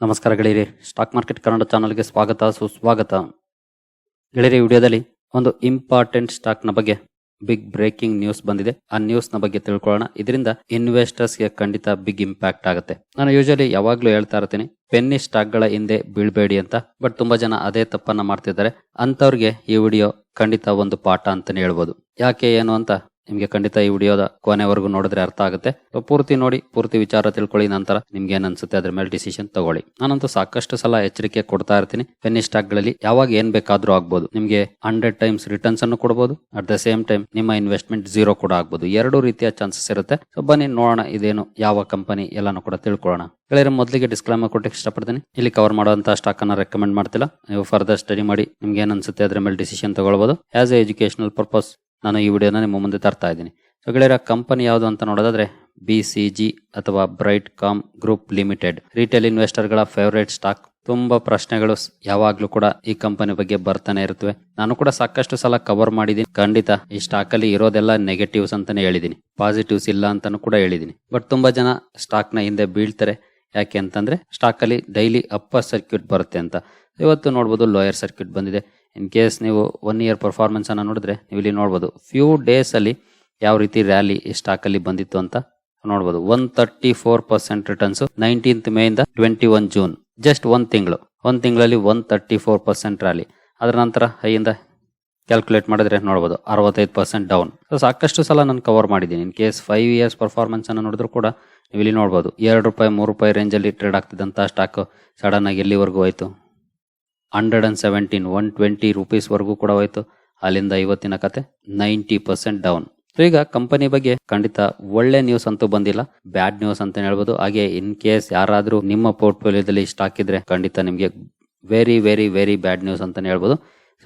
ನಮಸ್ಕಾರ ಗೆಳೆಯರಿ. Stock market Kannada ಚಾನಲ್ಗೆ ಸ್ವಾಗತ, ಸುಸ್ವಾಗತ. ಗೆಳೆಯರಿ ವಿಡಿಯೋದಲ್ಲಿ ಒಂದು ಇಂಪಾರ್ಟೆಂಟ್ ಸ್ಟಾಕ್ನ ಬಗ್ಗೆ ಬಿಗ್ ಬ್ರೇಕಿಂಗ್ ನ್ಯೂಸ್ ಬಂದಿದೆ. ಆ ನ್ಯೂಸ್ನ ಬಗ್ಗೆ ತಿಳ್ಕೊಳ್ಳೋಣ. ಇದರಿಂದ ಇನ್ವೆಸ್ಟರ್ಸ್ಗೆ ಖಂಡಿತ ಬಿಗ್ ಇಂಪ್ಯಾಕ್ಟ್ ಆಗುತ್ತೆ. ನಾನು ಯೂಶಲಿ ಯಾವಾಗಲೂ ಹೇಳ್ತಾ ಇರ್ತೀನಿ ಪೆನ್ನಿ ಸ್ಟಾಕ್ಗಳ ಹಿಂದೆ ಬೀಳ್ಬೇಡಿ ಅಂತ. ಬಟ್ ತುಂಬಾ ಜನ ಅದೇ ತಪ್ಪನ್ನ ಮಾಡ್ತಿದ್ದಾರೆ. ಅಂಥವ್ರಿಗೆ ಈ ವಿಡಿಯೋ ಖಂಡಿತ ಒಂದು ಪಾಠ ಅಂತಲೇ ಹೇಳ್ಬೋದು. ಯಾಕೆ, ಏನು ಅಂತ? ನಿಮ್ಗೆ ಖಂಡಿತ ಈ ವಿಡಿಯೋದ ಕೊನೆವರೆಗೂ ನೋಡಿದ್ರೆ ಅರ್ಥ ಆಗುತ್ತೆ. ಪೂರ್ತಿ ನೋಡಿ, ಪೂರ್ತಿ ವಿಚಾರ ತಿಳ್ಕೊಳ್ಳಿ, ನಂತರ ನಿಮ್ಗೆ ಏನ್ ಅನ್ಸುತ್ತೆ ಅದ್ರ ಮೇಲೆ ಡಿಸಿಷನ್ ತಗೊಳ್ಳಿ. ನಾನಂತೂ ಸಾಕಷ್ಟು ಸಲ ಎಚ್ಚರಿಕೆ ಕೊಡ್ತಾ ಇರ್ತೀನಿ. ಪೆನ್ನಿ ಸ್ಟಾಕ್ಗಳಲ್ಲಿ ಯಾವಾಗ ಏನ್ ಬೇಕಾದ್ರೂ ಆಗ್ಬೋದು. ನಿಮ್ಗೆ ಹಂಡ್ರೆಡ್ ಟೈಮ್ಸ್ ರಿಟರ್ನ್ಸ್ ಅನ್ನು ಕೊಡಬಹುದು ಅಟ್ ದ ಸೇಮ್ ಟೈಮ್ ನಿಮ್ಮ ಇನ್ವೆಸ್ಟ್ಮೆಂಟ್ ಜೀರೋ ಕೂಡ ಆಗ್ಬೋದು. ಎರಡು ರೀತಿಯ ಚಾನ್ಸಸ್ ಇರುತ್ತೆ. ಸೊ ಬನ್ನಿ, ನೋಡೋಣ ಇದೇನು, ಯಾವ ಕಂಪನಿ ಎಲ್ಲಾನು ಕೂಡ ತಿಳ್ಕೊಳ್ಳೋಣ. ಗೆಳೆಯರ, ಮೊದಲಿಗೆ ಡಿಸ್ಕ್ಲೈಮರ್ ಕೊಟ್ಟಕ್ಕೆ ಇಷ್ಟಪಡ್ತೀನಿ. ಇಲ್ಲಿ ಕವರ್ ಮಾಡುವಂತಹ ಸ್ಟಾಕ್ ಅನ್ನ ರೆಕಮೆಂಡ್ ಮಾಡ್ತಿಲ್ಲ. ನೀವು ಫರ್ದರ್ ಸ್ಟಡಿ ಮಾಡಿ, ನಿಮ್ಗೆ ಏನ್ ಅನ್ಸುತ್ತೆ ಅದ್ರ ಮೇಲೆ ಡಿಸಿಷನ್ ತಗೊಳ್ಬಹುದು ಆಸ್ ಎ ಎಜುಕೇಶನಲ್ ಪರ್ಪಸ್ ನಾನು ಈ ವಿಡಿಯೋನ ನಿಮ್ಮ ಮುಂದೆ ತರ್ತಾ ಇದ್ದೀನಿ. ಸೊ ಗೆಳೆಯರ ಕಂಪನಿ ಯಾವುದು ಅಂತ ನೋಡೋದಾದ್ರೆ ಬಿ ಸಿ ಜಿ ಅಥವಾ bright com group limited retail ಇನ್ವೆಸ್ಟರ್ಗಳ favourite stock ತುಂಬಾ ಪ್ರಶ್ನೆಗಳು ಯಾವಾಗ್ಲೂ ಕೂಡ ಈ ಕಂಪನಿ ಬಗ್ಗೆ ಬರ್ತಾನೆ ಇರುತ್ತವೆ. ನಾನು ಕೂಡ ಸಾಕಷ್ಟು ಸಲ ಕವರ್ ಮಾಡಿದೀನಿ ಖಂಡಿತ ಈ ಸ್ಟಾಕ್ ಅಲ್ಲಿ ಇರೋದೆಲ್ಲ ನೆಗೆಟಿವ್ಸ್ ಅಂತಾನೆ ಹೇಳಿದೀನಿ ಪಾಸಿಟಿವ್ಸ್ ಇಲ್ಲ ಅಂತಾನು ಕೂಡ ಹೇಳಿದೀನಿ ಬಟ್ ತುಂಬಾ ಜನ ಸ್ಟಾಕ್ನ ಹಿಂದೆ ಬೀಳ್ತಾರೆ. ಯಾಕೆ ಅಂತಂದ್ರೆ ಸ್ಟಾಕ್ ಅಲ್ಲಿ ಡೈಲಿ ಅಪ್ಪರ್ ಸರ್ಕ್ಯೂಟ್ ಬರುತ್ತೆ ಅಂತ. ಇವತ್ತು ನೋಡ್ಬೋದು ಲೋಯರ್ ಸರ್ಕ್ಯೂಟ್ ಬಂದಿದೆ. ಇನ್ ಕೇಸ್ ನೀವು ಒನ್ ಇಯರ್ ಪರ್ಫಾರ್ಮೆನ್ಸ್ ಅನ್ನ ನೋಡಿದ್ರೆ ನೀವು ಇಲ್ಲಿ ನೋಡ್ಬೋದು. ಫ್ಯೂ ಡೇಸ್ ಅಲ್ಲಿ ಯಾವ ರೀತಿ ರ್ಯಾಲಿ ಈ ಸ್ಟಾಕ್ ಅಲ್ಲಿ ಬಂದಿತ್ತು ಅಂತ ನೋಡ್ಬೋದು. One thirty four percent returns nineteenth May ಇಂದ ಟ್ವೆಂಟಿ ಒನ್ ಜೂನ್ ಜಸ್ಟ್ ಒಂದು ತಿಂಗಳು. ಒಂದು ತಿಂಗಳಲ್ಲಿ one thirty four percent rally ಅದರ ನಂತರ ಹೈಯಿಂದ ಕ್ಯಾಲ್ಕುಲೇಟ್ ಮಾಡಿದ್ರೆ ನೋಡ್ಬೋದು. ಅರವತ್ತೈದು ಪರ್ಸೆಂಟ್ ಡೌನ್ ಸೊ ಸಾಕಷ್ಟು ಸಲ ನಾನು ಕವರ್ ಮಾಡಿದ್ದೀನಿ. ಇನ್ ಕೇಸ್ ಫೈವ್ ಇಯರ್ಸ್ ಪರ್ಫಾರ್ಮೆನ್ಸನ್ನು ನೋಡಿದ್ರು ಕೂಡ ನೀವು ಇಲ್ಲಿ ನೋಡ್ಬೋದು. ಎರಡು ರೂಪಾಯಿ, ಮೂರು ರೂಪಾಯಿ ರೇಂಜಲ್ಲಿ ಟ್ರೇಡ್ ಆಗ್ತಿದ್ದಂಥ ಸ್ಟಾಕ್ ಸಡನ್ ಆಗಿ ಎಲ್ಲಿವರೆಗೂ ಹೋಯ್ತು? Hundred and seventeen, one twenty ರುಪೀಸ್ವರೆಗೂ ಕೂಡ ಹೋಯ್ತು. ಅಲ್ಲಿಂದ ಇವತ್ತಿನ ಕತೆ ನೈಂಟಿ ಪರ್ಸೆಂಟ್ ಡೌನ್. ಸೊ ಈಗ ಕಂಪನಿ ಬಗ್ಗೆ ಖಂಡಿತ ಒಳ್ಳೆ ನ್ಯೂಸ್ ಅಂತೂ ಬಂದಿಲ್ಲ. ಬ್ಯಾಡ್ ನ್ಯೂಸ್ ಅಂತ ಹೇಳ್ಬೋದು. ಹಾಗೆ ಇನ್ ಕೇಸ್ ಯಾರಾದರೂ ನಿಮ್ಮ ಪೋರ್ಟ್ಫೋಲಿಯೋದಲ್ಲಿ ಸ್ಟಾಕ್ ಇದ್ರೆ ಖಂಡಿತ ನಿಮಗೆ very very very bad news ಅಂತಾನೆ ಹೇಳ್ಬೋದು.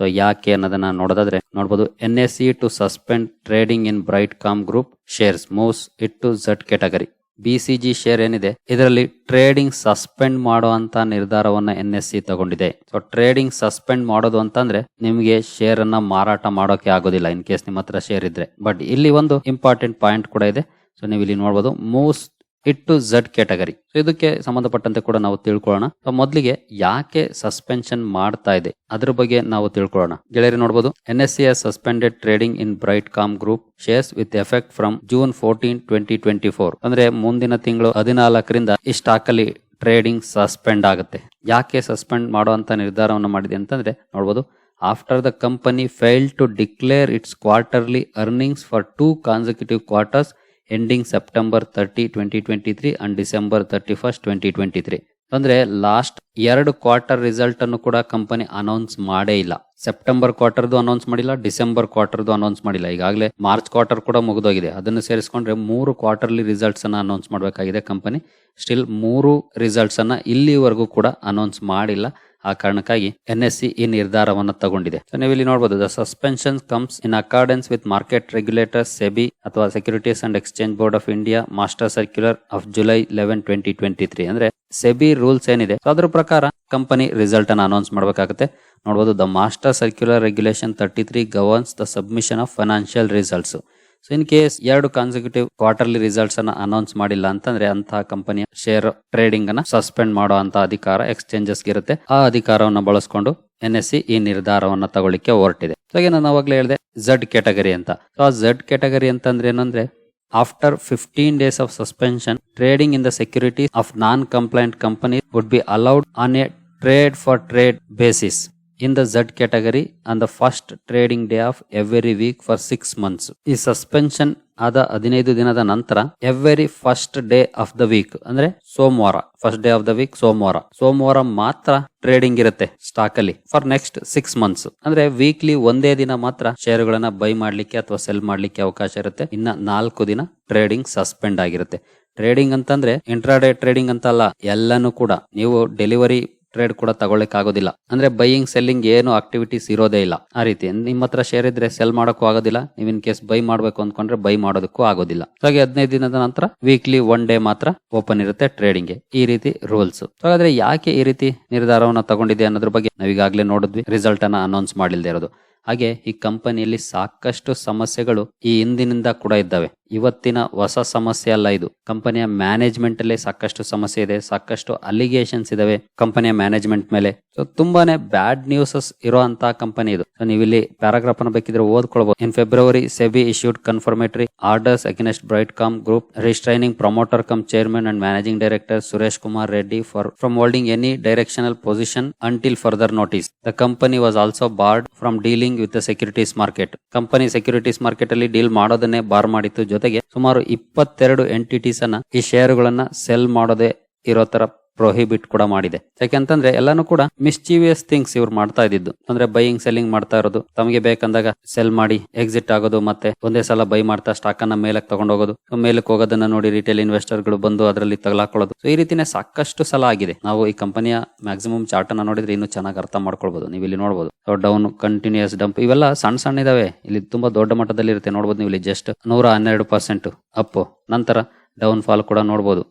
ಸೊ ಯಾಕೆ ಅನ್ನೋದನ್ನ ನೋಡೋದಾದ್ರೆ ನೋಡ್ಬೋದು N S C to suspend trading in Brightcom Group shares moves it to Z category B C G share ಏನಿದೆ, ಇದರಲ್ಲಿ ಟ್ರೇಡಿಂಗ್ ಸಸ್ಪೆಂಡ್ ಮಾಡುವಂತ ನಿರ್ಧಾರವನ್ನ ಎನ್ ಎಸ್ ಸಿ ತಗೊಂಡಿದೆ. ಸೊ ಟ್ರೇಡಿಂಗ್ ಸಸ್ಪೆಂಡ್ ಮಾಡೋದು ಅಂತಂದ್ರೆ ನಿಮಗೆ ಶೇರ್ ಅನ್ನ ಮಾರಾಟ ಮಾಡೋಕೆ ಆಗೋದಿಲ್ಲ ಇನ್ ಕೇಸ್ ನಿಮ್ಮ ಹತ್ರ ಶೇರ್ ಇದ್ರೆ. ಬಟ್ ಇಲ್ಲಿ ಒಂದು ಇಂಪಾರ್ಟೆಂಟ್ ಪಾಯಿಂಟ್ ಕೂಡ ಇದೆ. ಸೊ ನೀವು ಇಲ್ಲಿ ನೋಡಬಹುದು moves it to Z category ಇದಕ್ಕೆ ಸಂಬಂಧಪಟ್ಟಂತೆ ಕೂಡ ನಾವು ತಿಳ್ಕೊಳ್ಳೋಣ. ಸೊ ಮೊದಲಿಗೆ ಯಾಕೆ ಸಸ್ಪೆನ್ಷನ್ ಮಾಡ್ತಾ ಇದೆ? ಅದ್ರ ಬಗ್ಗೆ ನಾವು ತಿಳ್ಕೊಳ್ಳೋಣ. ಗೆಳೆಯರಿ ನೋಡಬಹುದು N S C suspended trading in Brightcom Group shares with effect from June fourteen twenty twenty four ಅಂದ್ರೆ ಮುಂದಿನ ತಿಂಗಳು ಹದಿನಾಲ್ಕರಿಂದ ಈ ಸ್ಟಾಕ್ ಅಲ್ಲಿ ಟ್ರೇಡಿಂಗ್ ಸಸ್ಪೆಂಡ್ ಆಗುತ್ತೆ. ಯಾಕೆ ಸಸ್ಪೆಂಡ್ ಮಾಡುವಂತ ನಿರ್ಧಾರವನ್ನು ಮಾಡಿದೆ ಅಂತಂದ್ರೆ ನೋಡಬಹುದು after the company fail to declare its quarterly earnings for two consecutive quarters ending September thirty twenty twenty three and December thirty first twenty twenty three ಅಂದ್ರೆ ಲಾಸ್ಟ್ ಎರಡು ಕ್ವಾರ್ಟರ್ ರಿಸಲ್ಟ್ ಅನ್ನು ಕೂಡ ಕಂಪನಿ ಅನೌನ್ಸ್ ಮಾಡೇ ಇಲ್ಲ. September ಕ್ವಾರ್ಟರ್ದು announce ಮಾಡಿಲ್ಲ December ಕ್ವಾರ್ಟರ್ದು announce ಮಾಡಿಲ್ಲ. ಈಗಾಗಲೇ ಮಾರ್ಚ್ ಕ್ವಾರ್ಟರ್ ಕೂಡ ಮುಗಿದೋಗಿದೆ. ಅದನ್ನು ಸೇರಿಸ್ಕೊಂಡ್ರೆ ಮೂರು ಕ್ವಾರ್ಟರ್ಲಿ ರಿಸಲ್ಟ್ಸ್ ಅನ್ನ ಅನೌನ್ಸ್ ಮಾಡಬೇಕಾಗಿದೆ ಕಂಪನಿ ಸ್ಟಿಲ್ ಮೂರು ರಿಸಲ್ಟ್ಸ್ ಅನ್ನ ಇಲ್ಲಿವರೆಗೂ ಕೂಡ ಅನೌನ್ಸ್ ಮಾಡಿಲ್ಲ. ಆ ಕಾರಣಕ್ಕಾಗಿ ಎನ್ ಎಸ್ ಸಿ ಈ ನಿರ್ಧಾರವನ್ನು ತಗೊಂಡಿದೆ. ನೀವು ಇಲ್ಲಿ ನೋಡಬಹುದು the suspension comes in accordance with market regulator SEBI ಅಥವಾ Securities and Exchange Board of India master circular of July eleven twenty twenty three ಅಂದ್ರೆ ಸೆಬಿ ರೂಲ್ಸ್ ಏನಿದೆ ಅದ್ರ ಪ್ರಕಾರ ಕಂಪನಿ ರಿಸಲ್ಟ್ ಅನ್ನು ಅನೌನ್ಸ್ ಮಾಡಬೇಕಾಗುತ್ತೆ. ನೋಡಬಹುದು the master circular regulation thirty three governs the submission of financial results so in case ಎರಡು consecutive quarterly results ಅನ್ನ announce ಮಾಡಿಲ್ಲ ಅಂತಂದ್ರೆ ಅಂತಹ ಕಂಪನಿಯ ಶೇರ್ ಟ್ರೇಡಿಂಗ್ ಅನ್ನ ಸಸ್ಪೆಂಡ್ ಮಾಡುವಂತ ಅಧಿಕಾರ ಎಕ್ಸ್ಚೇಂಜಸ್ ಇರುತ್ತೆ. ಆ ಅಧಿಕಾರವನ್ನು ಬಳಸಿಕೊಂಡು ಎನ್ ಎಸ್ ಸಿ ಈ ನಿರ್ಧಾರವನ್ನ ತಗೊಳ್ಳಿಕ್ಕೆ ಹೊರಟಿದೆ. ಸೊ ಹಾಗೆ ನಾನು ಅವಾಗಲೇ ಹೇಳಿದೆ ಝಡ್ ಕ್ಯಾಟಗರಿ ಅಂತ. ಸೊ ಆ ಝಡ್ ಕ್ಯಾಟಗರಿ ಅಂತಂದ್ರೆ ಏನಂದ್ರೆ after fifteen days of suspension trading in the security of non compliant company would be allowed on a trade for trade basis in the Z category on the first trading day of every week for six months ಈ suspension ಆದ ಹದಿನೈದು ದಿನದ ನಂತರ every first day of the week ಅಂದ್ರೆ ಸೋಮವಾರ. First day of the week ಸೋಮವಾರ. ಸೋಮವಾರ ಮಾತ್ರ ಟ್ರೇಡಿಂಗ್ ಇರುತ್ತೆ ಸ್ಟಾಕ್ ಅಲ್ಲಿ ಫಾರ್ ನೆಕ್ಸ್ಟ್ ಸಿಕ್ಸ್ ಮಂತ್ಸ್ ಅಂದ್ರೆ ವೀಕ್ಲಿ ಒಂದೇ ದಿನ ಮಾತ್ರ ಶೇರುಗಳನ್ನ ಬೈ ಮಾಡ್ಲಿಕ್ಕೆ ಅಥವಾ ಸೆಲ್ ಮಾಡ್ಲಿಕ್ಕೆ ಅವಕಾಶ ಇರುತ್ತೆ. ಇನ್ನ ನಾಲ್ಕು ದಿನ ಟ್ರೇಡಿಂಗ್ ಸಸ್ಪೆಂಡ್ ಆಗಿರುತ್ತೆ. ಟ್ರೇಡಿಂಗ್ ಅಂತಂದ್ರೆ ಇಂಟ್ರಾಡೇ ಟ್ರೇಡಿಂಗ್ ಅಂತ ಅಲ್ಲ, ಎಲ್ಲಾನು ಕೂಡ. ನೀವು ಡೆಲಿವರಿ ಟ್ರೇಡ್ ಕೂಡ ತಗೊಳ್ಳಿಕ್ ಆಗೋದಿಲ್ಲ ಅಂದ್ರೆ ಬೈಯಿಂಗ್ ಸೆಲ್ಲಿಂಗ್ ಏನು ಆಕ್ಟಿವಿಟೀಸ್ ಇರೋದೇ ಇಲ್ಲ. ಆ ರೀತಿ. ನಿಮ್ಮ ಹತ್ರ ಶೇರ್ ಇದ್ರೆ ಸೆಲ್ ಮಾಡೋಕ್ಕೂ ಆಗೋದಿಲ್ಲ. ನೀವು ಇನ್ ಕೇಸ್ ಬೈ ಮಾಡಬೇಕು ಅಂದ್ಕೊಂಡ್ರೆ ಬೈ ಮಾಡೋದಕ್ಕೂ ಆಗೋದಿಲ್ಲ. ಹಾಗೆ ಹದಿನೈದು ದಿನದ ನಂತರ ವೀಕ್ಲಿ ಒನ್ ಡೇ ಮಾತ್ರ ಓಪನ್ ಇರುತ್ತೆ ಟ್ರೇಡಿಂಗ್ ಈ ರೀತಿ ರೂಲ್ಸ್ ಹಾಗಾದ್ರೆ ಯಾಕೆ ಈ ರೀತಿ ನಿರ್ಧಾರವನ್ನು ತಗೊಂಡಿದೆ ಅನ್ನೋದ್ರ ಬಗ್ಗೆ ನಾವೀಗಾಗಲೇ ನೋಡಿದ್ವಿ. ರಿಸಲ್ಟ್ ಅನ್ನ ಅನೌನ್ಸ್ ಮಾಡಿಲ್ದೇ ಇರೋದು. ಹಾಗೆ ಈ ಕಂಪನಿಯಲ್ಲಿ ಸಾಕಷ್ಟು ಸಮಸ್ಯೆಗಳು ಈ ಹಿಂದಿನಿಂದ ಕೂಡ ಇದ್ದಾವೆ. ಇವತ್ತಿನ ಹೊಸ ಸಮಸ್ಯೆ ಅಲ್ಲ ಇದು. ಕಂಪನಿಯ ಮ್ಯಾನೇಜ್ಮೆಂಟ್ ಅಲ್ಲಿ ಸಾಕಷ್ಟು ಸಮಸ್ಯೆ ಇದೆ. ಸಾಕಷ್ಟು ಅಲಿಗೇಷನ್ಸ್ ಇದಾವೆ ಕಂಪನಿಯ ಮ್ಯಾನೇಜ್ಮೆಂಟ್ ಮೇಲೆ. ಸೊ ತುಂಬಾನೇ ಬ್ಯಾಡ್ ನ್ಯೂಸಸ್ ಇರೋ ಅಂತ ಕಂಪನಿ ಇದು. ಸೊ ನೀವು ಇಲ್ಲಿ ಪ್ಯಾರಾಗ್ರಾಫ್ ಅನ್ನು ಬೇಕಿದ್ರೆ ಓದ್ಕೊಳ್ಬಹುದು in February SEBI issued confirmatory orders against Brightcom Group restraining promoter cum chairman and managing director Suresh Kumar Reddy for from holding any directional position until further notice the company was also barred from dealing with the securities market company securities market ಅಲ್ಲಿ deal ಮಾಡೋದನ್ನೇ bar ಮಾಡಿತ್ತು. ಜೊತೆಗೆ ಸುಮಾರು ಇಪ್ಪತ್ತೆರಡು entities ಅನ್ನ ಈ ಶೇರುಗಳನ್ನ cell ಮಾಡೋದೇ ಇರೋ ತರ ಪ್ರೊಹಿಬಿಟ್ ಕೂಡ ಮಾಡಿದೆ. ಯಾಕೆಂತಂದ್ರೆ ಎಲ್ಲಾನು ಕೂಡ ಮಿಸ್ಚೀವಿಯಸ್ ಥಿಂಗ್ಸ್ ಇವ್ರು ಮಾಡ್ತಾ ಇದ್ದಿದ್ದು. ಅಂದ್ರೆ ಬೈಯಿಂಗ್ ಸೆಲ್ಲಿಂಗ್ ಮಾಡ್ತಾ ಇರೋದು. ತಮಗೆ ಬೇಕಂದಾಗ ಸೆಲ್ ಮಾಡಿ ಎಕ್ಸಿಟ್ ಆಗೋದು ಮತ್ತೆ ಒಂದೇ ಸಲ ಬೈ ಮಾಡ್ತಾ ಸ್ಟಾಕ್ ಅನ್ನ ಮೇಲಕ್ಕೆ ತಗೊಂಡೋಗೋದು ಮೇಲಕ್ಕೆ ಹೋಗೋದನ್ನ ನೋಡಿ ರಿಟೇಲ್ ಇನ್ವೆಸ್ಟರ್ಗಳು ಬಂದು ಅದರಲ್ಲಿ ತಗಲಾಕೊಳ್ಳೋದು. ಈ ರೀತಿನೇ ಸಾಕಷ್ಟು ಸಲ ಆಗಿದೆ. ನಾವು ಈ ಕಂಪನಿಯ ಮ್ಯಾಕ್ಸಿಮಮ್ ಚಾರ್ಟ್ ಅನ್ನ ನೋಡಿದ್ರೆ ಇನ್ನೂ ಚೆನ್ನಾಗಿ ಅರ್ಥ ಮಾಡ್ಕೊಳ್ಬಹುದು ನೀವು ಇಲ್ಲಿ ನೋಡಬಹುದು ಡೌನ್ ಕಂಟಿನ್ಯೂಸ್ ಡಂಪ್ ಇವೆಲ್ಲ ಸಣ್ಣ ಸಣ್ಣ ಇದಾವೆ. ಇಲ್ಲಿ ತುಂಬಾ ದೊಡ್ಡ ಮಟ್ಟದಲ್ಲಿ ಇರುತ್ತೆ ನೋಡಬಹುದು ನೀವು ಇಲ್ಲಿ ಜಸ್ಟ್ ನೂರ ಹನ್ನೆರಡು ಪರ್ಸೆಂಟ್ ಅಪ್ ನಂತರ ಡೌನ್ ಫಾಲ್ ಕೂಡ ನೋಡಬಹುದು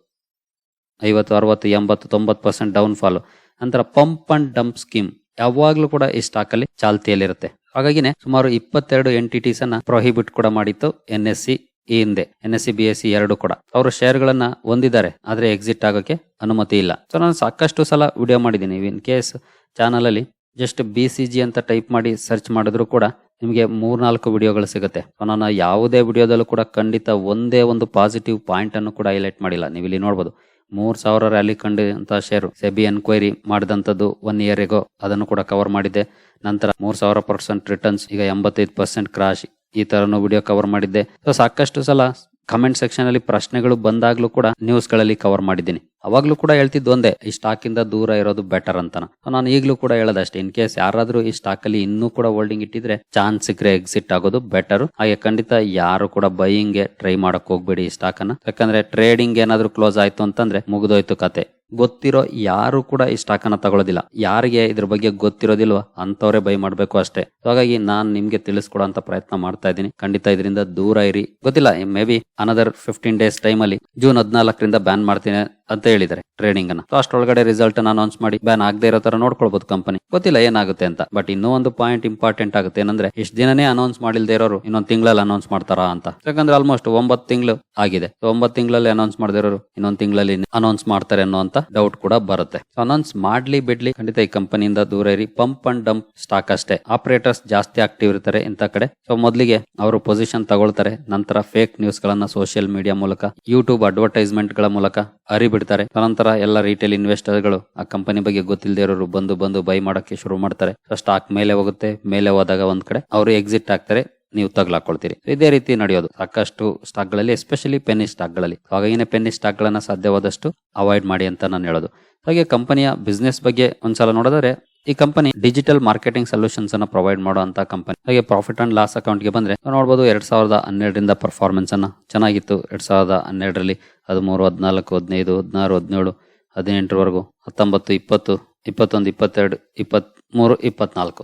ಐವತ್ತು, ಅರವತ್ತು, ಎಂಬತ್ತು, ತೊಂಬತ್ತು ಪರ್ಸೆಂಟ್ ಡೌನ್ ಫಾಲ್ ನಂತರ ಪಂಪ್ ಅಂಡ್ ಡಂಪ್ ಸ್ಕೀಮ್ ಯಾವಾಗ್ಲೂ ಕೂಡ ಈ ಸ್ಟಾಕ್ ಅಲ್ಲಿ ಚಾಲ್ತಿಯಲ್ಲಿರುತ್ತೆ. ಹಾಗಾಗಿನೇ ಸುಮಾರು ಇಪ್ಪತ್ತೆರಡು ಎಂಟಿಟೀಸ್ ಅನ್ನ ಪ್ರೊಹಿಬಿಟ್ ಕೂಡ ಮಾಡಿತ್ತು ಎನ್ ಎಸ್ ಸಿ ಈ ಹಿಂದೆ. N S C B S C ಎರಡು ಕೂಡ. ಅವರು ಶೇರ್ಗಳನ್ನ ಹೊಂದಿದ್ದಾರೆ, ಆದ್ರೆ ಎಕ್ಸಿಟ್ ಆಗೋಕೆ ಅನುಮತಿ ಇಲ್ಲ. ಸೊ ನಾನು ಸಾಕಷ್ಟು ಸಲ ವಿಡಿಯೋ ಮಾಡಿದ್ದೀನಿ. ಇನ್ ಕೇಸ್ ಚಾನಲ್ ಅಲ್ಲಿ ಜಸ್ಟ್ ಬಿ ಸಿ ಜಿ ಅಂತ ಟೈಪ್ ಮಾಡಿ ಸರ್ಚ್ ಮಾಡಿದ್ರು ಕೂಡ ನಿಮಗೆ ಮೂರ್ನಾಲ್ಕು ವಿಡಿಯೋಗಳು ಸಿಗುತ್ತೆ. ನಾನು ಯಾವುದೇ ವಿಡಿಯೋದಲ್ಲೂ ಕೂಡ ಖಂಡಿತ ಒಂದೇ ಒಂದು ಪಾಸಿಟಿವ್ ಪಾಯಿಂಟ್ ಅನ್ನು ಕೂಡ ಹೈಲೈಟ್ ಮಾಡಿಲ್ಲ. ನೀವು ಇಲ್ಲಿ ನೋಡಬಹುದು ಮೂರ್ ಸಾವಿರ ರ್ಯಾಲಿ ಕಂಡಂತ ಶೇರು ಸೆಬಿ ಎನ್ಕ್ವೈರಿ ಮಾಡಿದಂತದ್ದು ಒನ್ ಇಯರ್ ಇಗೋ ಅದನ್ನು ಕೂಡ ಕವರ್ ಮಾಡಿದ್ದೆ. ನಂತರ ಮೂರ್ ಸಾವಿರ ಪರ್ಸೆಂಟ್ ರಿಟರ್ನ್ಸ್ ಈಗ ಎಂಬತ್ತೈದು ಪರ್ಸೆಂಟ್ ಕ್ರಾಶ್ ಈ ತರನು ವಿಡಿಯೋ ಕವರ್ ಮಾಡಿದ್ದೆ. ಸೊ ಸಾಕಷ್ಟು ಸಲ ಕಮೆಂಟ್ ಸೆಕ್ಷನ್ ಅಲ್ಲಿ ಪ್ರಶ್ನೆಗಳು ಬಂದಾಗ್ಲೂ ಕೂಡ ನ್ಯೂಸ್ಗಳಲ್ಲಿ ಕವರ್ ಮಾಡಿದ್ದೀನಿ. ಅವಾಗ್ಲೂ ಕೂಡ ಹೇಳ್ತಿದ್ದು ಒಂದೇ, ಈ ಸ್ಟಾಕ್ ಇಂದ ದೂರ ಇರೋದು ಬೆಟರ್ ಅಂತ ನಾನು ಈಗಲೂ ಕೂಡ ಹೇಳೋದಷ್ಟೇ ಇನ್ ಕೇಸ್ ಯಾರಾದ್ರೂ ಈ ಸ್ಟಾಕ್ ಅಲ್ಲಿ ಇನ್ನೂ ಕೂಡ ಹೋಲ್ಡಿಂಗ್ ಇಟ್ಟಿದ್ರೆ ಚಾನ್ಸ್ ಸಿಕ್ಕರೆ ಎಕ್ಸಿಟ್ ಆಗೋದು ಬೆಟರ್ ಹಾಗೆ ಖಂಡಿತ ಯಾರು ಕೂಡ ಬೈಯಿಂಗ್ಗೆ ಟ್ರೈ ಮಾಡಕ್ ಹೋಗ್ಬೇಡಿ ಈ ಸ್ಟಾಕ್ ಅನ್ನ. ಯಾಕಂದ್ರೆ ಟ್ರೇಡಿಂಗ್ ಏನಾದ್ರೂ ಕ್ಲೋಸ್ ಆಯ್ತು ಅಂತಂದ್ರೆ ಮುಗಿದೋಯ್ತು ಕತೆ. ಗೊತ್ತಿರೋ ಯಾರು ಕೂಡ ಈ ಸ್ಟಾಕ್ ಅನ್ನ ತಗೊಳ್ಳೋದಿಲ್ಲ ಯಾರಿಗೆ ಇದ್ರ ಬಗ್ಗೆ ಗೊತ್ತಿರೋದಿಲ್ವಾ ಅಂತವ್ರೆ ಬೈ ಮಾಡ್ಬೇಕು ಅಷ್ಟೇ. ಹಾಗಾಗಿ ನಾನ್ ನಿಮ್ಗೆ ತಿಳಿಸ್ಕೊಡೋ ಪ್ರಯತ್ನ ಮಾಡ್ತಾ ಇದ್ದೀನಿ. ಖಂಡಿತ ಇದರಿಂದ ದೂರ ಇರಿ. ಗೊತ್ತಿಲ್ಲ may be another fifteen days time ಅಲ್ಲಿ ಜೂನ್ ಹದಿನಾಲ್ಕರಿಂದ ಬ್ಯಾನ್ ಮಾಡ್ತೀನಿ. ಅಂತ ಹೇಳಿದ್ದಾರೆ. ಟ್ರೇಡಿಂಗ್ ಅನ್ನ ಲಾಸ್ಟ್ ಒಳಗಡೆ ರಿಸಲ್ಟ್ ಅನೌನ್ಸ್ ಮಾಡಿ ಬ್ಯಾನ್ ಆಗದೆ ಇರೋ ತರ ನೋಡ್ಕೊಳ್ಬಹುದು ಕಂಪನಿ ಗೊತ್ತಿಲ್ಲ ಏನಾಗುತ್ತೆ ಅಂತ. ಬಟ್ ಇನ್ನೂ ಒಂದು ಪಾಯಿಂಟ್ ಇಂಪಾರ್ಟೆಂಟ್ ಆಗುತ್ತೆ ಏನಂದ್ರೆ ಎಷ್ಟು ದಿನನೇ ಅನೌನ್ಸ್ ಮಾಡಿಲ್ದೇ ಇರೋರು ಇನ್ನೊಂದ್ ತಿಂಗಳಲ್ಲಿ ಅನೌನ್ಸ್ ಮಾಡ್ತಾರಾ ಅಂತ. ಯಾಕಂದ್ರೆ ಆಲ್ಮೋಸ್ಟ್ ಒಂಬತ್ತು ತಿಂಗಳು ಆಗಿದೆ. ಒಂಬತ್ತು ತಿಂಗಳಲ್ಲಿ ಅನೌನ್ಸ್ ಮಾಡಿದಿರೋರು ಇನ್ನೊಂದ್ ತಿಂಗಳಲ್ಲಿ ಅನೌನ್ಸ್ ಮಾಡ್ತಾರೆ ಅನ್ನೋ ಅಂತ ಡೌಟ್ ಕೂಡ ಬರುತ್ತೆ. ಅನೌನ್ಸ್ ಮಾಡ್ಲಿ ಬಿಡ್ಲಿ ಖಂಡಿತ ಈ ಕಂಪನಿಯಿಂದ ದೂರ ಇರಿ. ಪಂಪ್ ಅಂಡ್ ಡಂಪ್ ಸ್ಟಾಕ್ ಅಷ್ಟೇ. ಆಪರೇಟರ್ಸ್ ಜಾಸ್ತಿ ಆಕ್ಟಿವ್ ಇರ್ತಾರೆ ಇಂತ ಕಡೆ. ಸೊ ಮೊದಲಿಗೆ ಅವರು ಪೊಸಿಷನ್ ತಗೊಳ್ತಾರೆ. ನಂತರ ಫೇಕ್ ನ್ಯೂಸ್ ಗಳನ್ನ ಸೋಷಿಯಲ್ ಮೀಡಿಯಾ ಮೂಲಕ ಯೂಟ್ಯೂಬ್ ಅಡ್ವರ್ಟೈಸ್ಮೆಂಟ್ಗಳ ಮೂಲಕ ಹರಿಬಿಡ್ತಾರೆ ನಂತರ ಎಲ್ಲ ರಿಟೇಲ್ ಇನ್ವೆಸ್ಟರ್ಗಳು ಆ ಕಂಪನಿ ಬಗ್ಗೆ ಗೊತ್ತಿಲ್ಲದೆ ಇರೋರು ಬಂದು ಬಂದು ಬೈ ಮಾಡೋಕ್ಕೆ ಶುರು ಮಾಡ್ತಾರೆ. ಸ್ಟಾಕ್ ಮೇಲೆ ಹೋಗುತ್ತೆ, ಮೇಲೆ ಹೋದಾಗ ಒಂದ್ ಕಡೆ ಅವರು ಎಕ್ಸಿಟ್ ಆಗ್ತಾರೆ, ನೀವು ತಗ್ಲಾಕೊಳ್ತೀರಿ. ಇದೇ ರೀತಿ ನಡೆಯೋದು. ಸಾಕಷ್ಟು ಸ್ಟಾಕ್ಗಳಲ್ಲಿ ಎಸ್ಪೆಷಲಿ ಪೆನ್ನಿ ಸ್ಟಾಕ್ಗಳಲ್ಲಿ. ಹಾಗಾಗಿನೇ ಪೆನ್ನಿ ಸ್ಟಾಕ್ ಗಳನ್ನ ಸಾಧ್ಯವಾದಷ್ಟು ಅವಾಯ್ಡ್ ಮಾಡಿ ಅಂತ ನಾನು ಹೇಳೋದು. ಹಾಗೆ ಕಂಪನಿಯ ಬಿಸ್ನೆಸ್ ಬಗ್ಗೆ ಒಂದ್ಸಲ ನೋಡಿದ್ರೆ ಈ ಕಂಪನಿ ಡಿಜಿಟಲ್ ಮಾರ್ಕೆಟಿಂಗ್ ಸೊಲ್ಯೂಷನ್ಸ್ ಅನ್ನ ಪ್ರೊವೈಡ್ ಮಾಡುವಂತ ಕಂಪನಿ ಹಾಗೆ ಪ್ರಾಫಿಟ್ ಅಂಡ್ ಲಾಸ್ ಅಕೌಂಟ್ಗೆ ಬಂದ್ರೆ ನೋಡಬಹುದು ಎರಡ್ ಸಾವಿರದ ಹನ್ನೆರಡರಿಂದ ಪರ್ಫಾರ್ಮೆನ್ಸ್ ಅನ್ನ ಚೆನ್ನಾಗಿತ್ತು. ಎರಡ್ ಸಾವಿರದ ಹನ್ನೆರಡರಲ್ಲಿ ಹದಿಮೂರು ಹದಿನಾಲ್ಕು, ಹದಿನೈದು, ಹದಿನಾರು, ಹದಿನೇಳು, ಹದಿನೆಂಟರವರೆಗೂ, ಹತ್ತೊಂಬತ್ತು, ಇಪ್ಪತ್ತು, ಇಪ್ಪತ್ತೊಂದು, ಇಪ್ಪತ್ತೆರಡು ಇಪ್ಪತ್ತ್ ಮೂರು ಇಪ್ಪತ್ನಾಲ್ಕು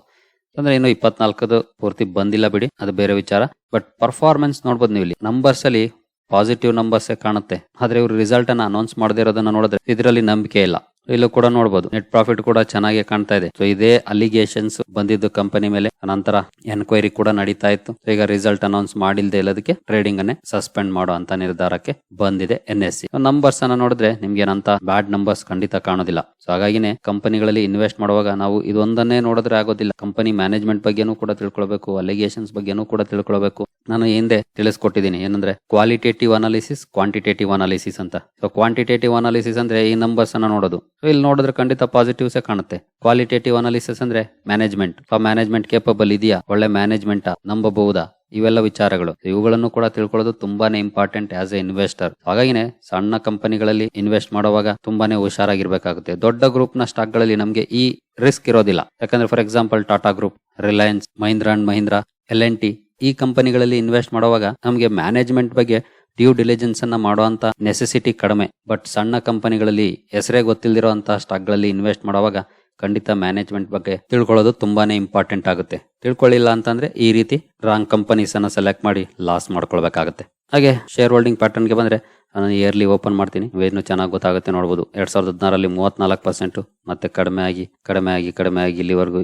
ಅಂದ್ರೆ ಇನ್ನು ಇಪ್ಪತ್ನಾಲ್ಕದು ಪೂರ್ತಿ ಬಂದಿಲ್ಲ ಬಿಡಿ, ಅದು ಬೇರೆ ವಿಚಾರ. ಬಟ್ ಪರ್ಫಾರ್ಮೆನ್ಸ್ ನೋಡ್ಬೋದು ನೀವು ಇಲ್ಲಿ. ನಂಬರ್ಸ್ ಅಲ್ಲಿ ಪಾಸಿಟಿವ್ ನಂಬರ್ಸ್ ಕಾಣುತ್ತೆ. ಆದ್ರೆ ಇವರು ರಿಸಲ್ಟ್ ಅನ್ನ ಅನೌನ್ಸ್ ಮಾಡದೇ ಇರೋದನ್ನ ನೋಡಿದ್ರೆ ಇದರಲ್ಲಿ ನಂಬಿಕೆ ಇಲ್ಲ. ಇಲ್ಲೂ ಕೂಡ ನೋಡಬಹುದು ನೆಟ್ ಪ್ರಾಫಿಟ್ ಕೂಡ ಚೆನ್ನಾಗಿ ಕಾಣ್ತಾ ಇದೆ. ಸೊ ಇದೇ ಅಲಿಗೇಷನ್ಸ್ ಬಂದಿದ್ದು ಕಂಪನಿ ಮೇಲೆ. ನಂತರ ಎನ್ಕ್ವೈರಿ ಕೂಡ ನಡೀತಾ ಇತ್ತು. ಈಗ ರಿಸಲ್ಟ್ ಅನೌನ್ಸ್ ಮಾಡಿಲ್ದೆ ಇಲ್ಲದಕ್ಕೆ ಟ್ರೇಡಿಂಗ್ ಅನ್ನೇ ಸಸ್ಪೆಂಡ್ ಮಾಡೋ ಅಂತ ನಿರ್ಧಾರಕ್ಕೆ ಬಂದಿದೆ ಎನ್ ಎಸ್ ಸಿ ನಂಬರ್ಸ್ ಅನ್ನ ನೋಡಿದ್ರೆ ನಿಮ್ಗೆ ಏನಂತ ಬ್ಯಾಡ್ ನಂಬರ್ಸ್ ಖಂಡಿತ ಕಾಣೋದಿಲ್ಲ. ಸೊ ಹಾಗಾಗಿನೇ ಕಂಪನಿಗಳಲ್ಲಿ ಇನ್ವೆಸ್ಟ್ ಮಾಡುವಾಗ ನಾವು ಇದೊಂದನ್ನೇ ನೋಡಿದ್ರೆ ಆಗೋದಿಲ್ಲ. ಕಂಪನಿ ಮ್ಯಾನೇಜ್ಮೆಂಟ್ ಬಗ್ಗೆನೂ ಕೂಡ ತಿಳ್ಕೊಳ್ಬೇಕು ಅಲಿಗೇಷನ್ಸ್ ಬಗ್ಗೆನೂ ಕೂಡ ತಿಳ್ಕೊಳ್ಬೇಕು. ನಾನು ಹಿಂದೆ ತಿಳಿಸ್ಕೊಟ್ಟಿದ್ದೀನಿ. ಏನಂದ್ರೆ ಕ್ವಾಲಿಟೇಟಿವ್ ಅನಾಲಿಸಿಸ್ ಕ್ವಾಂಟಿಟೇಟಿವ್ ಅನಾಲಿಸಿಸ್ ಅಂತ. ಸೊ ಕ್ವಾಂಟಿಟೇಟಿವ್ ಅನಾಲಿಸಿಸ್ ಅಂದ್ರೆ ಈ ನಂಬರ್ಸ್ ಅನ್ನ ನೋಡೋದು. ಇಲ್ಲಿ ನೋಡಿದ್ರೆ ಖಂಡಿತ ಪಾಸಿಟಿವ್ಸೇ ಕಾಣುತ್ತೆ. ಕ್ವಾಲಿಟೇಟಿವ್ ಅನಾಲಿಸಿಸ್ ಅಂದ್ರೆ ಮ್ಯಾನೇಜ್ಮೆಂಟ್ ಸೊ ಮ್ಯಾನೇಜ್ಮೆಂಟ್ ಕೇಪಬಲ್ ಇದೆಯಾ? ಒಳ್ಳೆ ಮ್ಯಾನೇಜ್ಮೆಂಟ್ ನಂಬಬಹುದಾ? ಇವೆಲ್ಲ ವಿಚಾರಗಳು. ಇವುಗಳನ್ನು ಕೂಡ ತಿಳ್ಕೊಳ್ಳೋದು ತುಂಬಾನೇ ಇಂಪಾರ್ಟೆಂಟ್ ಆಸ್ ಎ ಇನ್ವೆಸ್ಟರ್ ಹಾಗಾಗಿನೇ ಸಣ್ಣ ಕಂಪನಿಗಳಲ್ಲಿ ಇನ್ವೆಸ್ಟ್ ಮಾಡುವಾಗ ತುಂಬಾನೇ ಹುಷಾರಾಗಿರ್ಬೇಕಾಗುತ್ತೆ. ದೊಡ್ಡ ಗ್ರೂಪ್ನ ಸ್ಟಾಕ್ ನಮಗೆ ಈ ರಿಸ್ಕ್ ಇರೋದಿಲ್ಲ. ಯಾಕಂದ್ರೆ for example Tata group Reliance Mahindra and Mahindra L N T ಈ ಕಂಪನಿಗಳಲ್ಲಿ ಇನ್ವೆಸ್ಟ್ ಮಾಡುವಾಗ ನಮಗೆ ಮ್ಯಾನೇಜ್ಮೆಂಟ್ ಬಗ್ಗೆ ಡ್ಯೂ ಡಿಲಿಜೆನ್ಸ್ ಅನ್ನ ಮಾಡುವಂತ ನೆಸೆಸಿಟಿ ಕಡಿಮೆ. ಬಟ್ ಸಣ್ಣ ಕಂಪನಿಗಳಲ್ಲಿ ಹೆಸರೇ ಗೊತ್ತಿಲ್ದಿರೋ ಸ್ಟಾಕ್ಗಳಲ್ಲಿ ಸ್ಟಾಕ್ಗಳಲ್ಲಿ ಇನ್ವೆಸ್ಟ್ ಮಾಡುವಾಗ ಖಂಡಿತ ಮ್ಯಾನೇಜ್ಮೆಂಟ್ ಬಗ್ಗೆ ತಿಳ್ಕೊಳ್ಳೋದು ತುಂಬಾನೇ ಇಂಪಾರ್ಟೆಂಟ್ ಆಗುತ್ತೆ. ತಿಳ್ಕೊಳ್ಳಿಲ್ಲ ಅಂತಂದ್ರೆ ಈ ರೀತಿ ರಾಂಗ್ ಕಂಪನೀಸ್ ಅನ್ನ ಸೆಲೆಕ್ಟ್ ಮಾಡಿ ಲಾಸ್ ಮಾಡ್ಕೊಳ್ಬೇಕಾಗುತ್ತೆ. ಹಾಗೆ ಶೇರ್ ಹೋಲ್ಡಿಂಗ್ ಪ್ಯಾಟರ್ನ್ಗೆ ಬಂದ್ರೆ ನಾನು ಇಯರ್ಲಿ ಓಪನ್ ಮಾಡ್ತೀನಿ. ಇವೇನು ಚೆನ್ನಾಗಿ ಗೊತ್ತಾಗುತ್ತೆ ನೋಡಬಹುದು ಎರಡ್ ಸಾವಿರದ ಹದಿನಾರಲ್ಲಿ ಮೂವತ್ನಾಲ್ಕು ಪರ್ಸೆಂಟ್ ಮತ್ತೆ ಕಡಿಮೆ ಆಗಿ ಕಡಿಮೆ ಆಗಿ ಕಡಿಮೆ ಆಗಿ ಇಲ್ಲಿವರೆಗೂ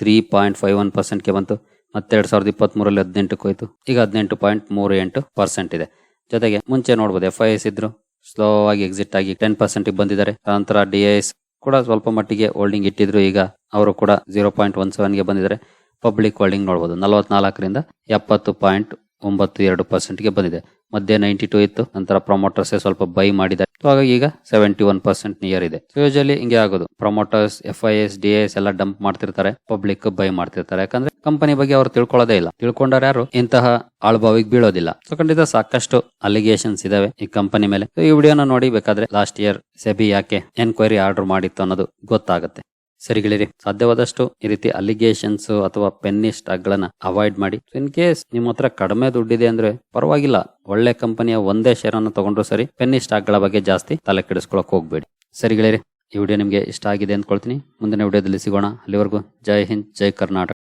ತ್ರೀ ಪಾಯಿಂಟ್ ಫೈವ್ ಒನ್ ಪರ್ಸೆಂಟ್ಗೆ ಬಂತು. ಮತ್ತೆ ಎರಡ್ ಸಾವಿರದ ಇಪ್ಪತ್ತ್ ಮೂರಲ್ಲಿ ಹದಿನೆಂಟಕ್ಕೆ ಹೋಯ್ತು. ಈಗ ಹದಿನೆಂಟು ಪಾಯಿಂಟ್ ಮೂರು ಎಂಟು ಪರ್ಸೆಂಟ್ ಇದೆ. ಜೊತೆಗೆ ಮುಂಚೆ ನೋಡ್ಬೋದು ಎಫ್ ಐ ಎಸ್ ಇದ್ರು ಸ್ಲೋ ಆಗಿ ಎಕ್ಸಿಟ್ ಆಗಿ ಟೆನ್ ಪರ್ಸೆಂಟ್ ಬಂದಿದ್ದಾರೆ. ನಂತರ ಡಿ ಎಸ್ ಕೂಡ ಸ್ವಲ್ಪ ಮಟ್ಟಿಗೆ ಹೋಲ್ಡಿಂಗ್ ಇಟ್ಟಿದ್ರು. ಈಗ ಅವರು ಕೂಡ ಜೀರೋ ಪಾಯಿಂಟ್ ಒನ್ ಸೆವೆನ್ಗೆ ಬಂದಿದ್ದಾರೆ. ಪಬ್ಲಿಕ್ ಹೋಲ್ಡಿಂಗ್ ನೋಡಬಹುದು ನಲವತ್ನಾಲ್ಕರಿಂದ ಎಪ್ಪತ್ತು ಪಾಯಿಂಟ್ ಒಂಬತ್ತು ಎರಡು ಪರ್ಸೆಂಟ್ಗೆ ಬಂದಿದೆ. ಮಧ್ಯೆ ನೈಂಟಿ ಟು ಇತ್ತು, ನಂತರ ಪ್ರಮೋಟರ್ಸ್ ಸ್ವಲ್ಪ ಬೈ ಮಾಡಿದ್ದಾರೆ. So, ಹಾಗಾಗಿ ಈಗ ಸೆವೆಂಟಿ ಒನ್ ಪರ್ಸೆಂಟ್ ನಿಯರ್ ಇದೆ. ಯೂಶಲಿ ಹಿಂಗೆ ಆಗೋದು. Promoters F I S D S ಎಲ್ಲ ಡಂಪ್ ಮಾಡ್ತಿರ್ತಾರೆ ಪಬ್ಲಿಕ್ ಬೈ ಮಾಡ್ತಿರ್ತಾರೆ. ಯಾಕಂದ್ರೆ ಕಂಪನಿ ಬಗ್ಗೆ ಅವ್ರು ತಿಳ್ಕೊಳ್ಳೋದೇ ಇಲ್ಲ. ತಿಳ್ಕೊಂಡಾರ ಯಾರು? ಇಂತಹ ಆಳ್ಭಾವಿಗೆ ಬೀಳೋದಿಲ್ಲ. ಸೊ ಖಂಡಿತ ಸಾಕಷ್ಟು ಅಲಿಗೇಷನ್ಸ್ ಇದಾವೆ ಈ ಕಂಪನಿ ಮೇಲೆ. ಈ ವಿಡಿಯೋನ ನೋಡಿ ಬೇಕಾದ್ರೆ ಲಾಸ್ಟ್ ಇಯರ್ ಸೆಬಿ ಯಾಕೆ ಎನ್ಕ್ವೈರಿ ಆರ್ಡರ್ ಮಾಡಿತ್ತು ಅನ್ನೋದು ಗೊತ್ತಾಗುತ್ತೆ. ಸರಿ ಗೆಳೆಯರಿ ಸಾಧ್ಯವಾದಷ್ಟು ಈ ರೀತಿ ಅಲಿಗೇಷನ್ಸ್ ಅಥವಾ ಪೆನ್ನಿ ಸ್ಟಾಕ್ ಗಳನ್ನ ಅವಾಯ್ಡ್ ಮಾಡಿ ಇನ್ ಕೇಸ್ ನಿಮ್ಮ ಹತ್ರ ಕಡಿಮೆ ದುಡ್ಡಿದೆ ಅಂದ್ರೆ ಪರವಾಗಿಲ್ಲ. ಒಳ್ಳೆ ಕಂಪನಿಯ ಒಂದೇ ಶೇರ್ ಅನ್ನು ತಗೊಂಡ್ರು ಸರಿ ಪೆನ್ನಿ ಸ್ಟಾಕ್ಗಳ ಬಗ್ಗೆ ಜಾಸ್ತಿ ತಲೆ ಕೆಡಿಸ್ಕೊಳಕ್ ಹೋಗ್ಬೇಡಿ. ಸರಿಗಳಿರಿ. ಈ ವಿಡಿಯೋ ನಿಮಗೆ ಇಷ್ಟ ಆಗಿದೆ ಅಂದ್ಕೊಳ್ತೀನಿ. ಮುಂದಿನ ವಿಡಿಯೋದಲ್ಲಿ ಸಿಗೋಣ. ಅಲ್ಲಿವರೆಗೂ ಜೈ ಹಿಂದ್, ಜೈ ಕರ್ನಾಟಕ.